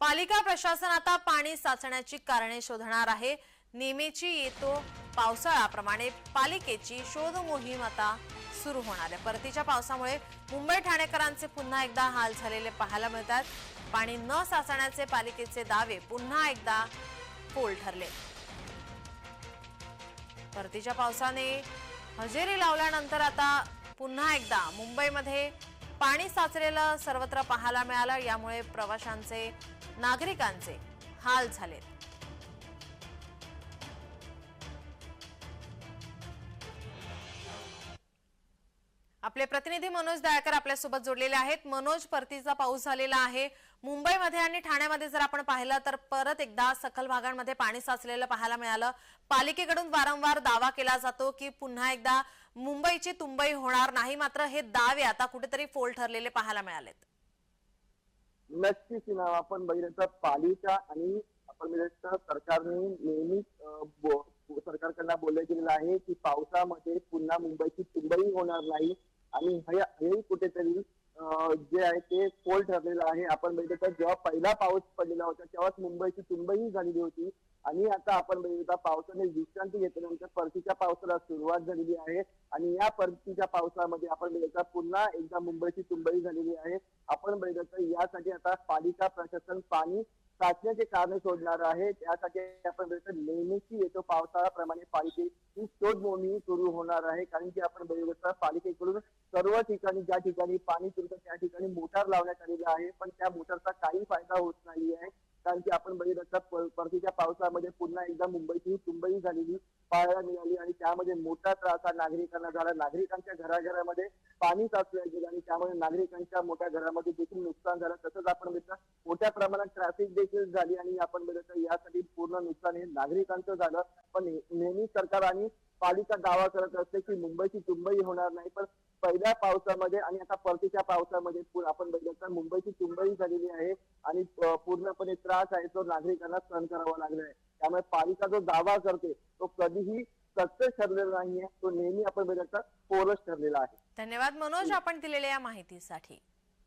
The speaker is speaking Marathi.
पालिका प्रशासन आता पाणी साचण्याची कारणे शोधणार आहे. नेहमीची येतो पावसाळ्याप्रमाणे पालिकेची शोध मोहीम आता सुरू होणार आहे. परतीच्या पावसामुळे मुंबई ठाणेकरांचे पुन्हा एकदा हाल झालेले पाहायला मिळतात. पाणी न साचण्याचे पालिकेचे दावे पुन्हा एकदा पोल ठरले. परतीच्या पावसाने हजेरी लावल्यानंतर आता पुन्हा एकदा मुंबईमध्ये पाणी साचलेलं सर्वत्र पाहायला मिळालं. यामुळे प्रवाशांचे नागरिकांचे हाल झालेत. आपले प्रतिनिधी मनोज दयाकर आपल्यासोबत जोडलेले आहेत. मनोज परतीचा पाऊस झालेला आहे. मुंबईमध्ये आणि ठाण्यामध्ये जर आपण पाहिलं तर परत एकदा सखल भागांमध्ये पाणी साचलेलं पाहायला मिळालं. पालिकेकडून वारंवार दावा केला जातो की पुन्हा एकदा मुंबईची तुंबई होणार नाही. मात्र हे दावे आता कुठेतरी फोल ठरलेले पाहायला मिळालेत. नक्कीच ना आपण बघितलं तर पालिका आणि आपण सरकारने नेहमीच सरकारकडनं बोललं गेलेलं आहे की पावसामध्ये पुन्हा मुंबईची तुंबई होणार नाही. आणि हेही कुठेतरी जे आहे ते पोल ठरलेलं आहे. आपण बघितलं तर जेव्हा पहिला पाऊस पडलेला होता तेव्हाच मुंबईची तुंबई झालेली होती. आणि आता आपण बघितलं पावसाने विश्रांती घेतल्यानंतर परतीच्या पावसाला सुरुवात झालेली आहे. आणि या परतीच्या पावसामध्ये आपण बघितलं पुन्हा एकदा मुंबईची तुंबई झालेली आहे. आपण बघितलं यासाठी आता पालिका प्रशासन पाणी साचण्याचे कारण शोधणार आहे. त्यासाठी आपण बघितलं नेहमीची येतो पावसाळ्याप्रमाणे पालिकेची शोध मोहीम सुरू होणार आहे. कारण की आपण बघितलं पालिकेकडून सर्व ठिकाणी ज्या ठिकाणी पाणी तुरतं त्या ठिकाणी मोटार लावण्यात आलेला आहे. पण त्या मोटारचा काही फायदा होत नाही आहे. कारण की आपण बघित तर परतीच्या पावसामध्ये पुन्हा एकदा मुंबईची तुंबई झालेली पाहायला मिळाली आणि त्यामध्ये मोठा त्रास हा नागरिकांना झाला. नागरिकांच्या घराघरामध्ये पाणी साचल्या गेलं आणि त्यामुळे नागरिकांच्या मोठ्या घरामध्ये देखील नुकसान झालं. तसंच आपण बघितलं मोठ्या प्रमाणात ट्रॅफिक देखील झाली आणि आपण बघितलं यासाठी पूर्ण नुकसान हे नागरिकांचं झालं. पण नेहमी सरकार आणि पालिका दावा करत असते की मुंबईची तुंबई होणार नाही. पण पहिल्या पावसामध्ये आणि आता परतीच्या पावसामध्ये आपण बघितलं तर मुंबईची चुंबई झालेली आहे आणि पूर्णपणे त्रास आहे तो नागरिकांना सहन करावा लागला आहे. त्यामुळे पालिका जो दावा करते तो कधीही सक्सेस ठरलेला नाहीये. तो नेहमी आपण बघितलं तर पोरच ठरलेला आहे. धन्यवाद मनोज आपण दिलेल्या या माहितीसाठी.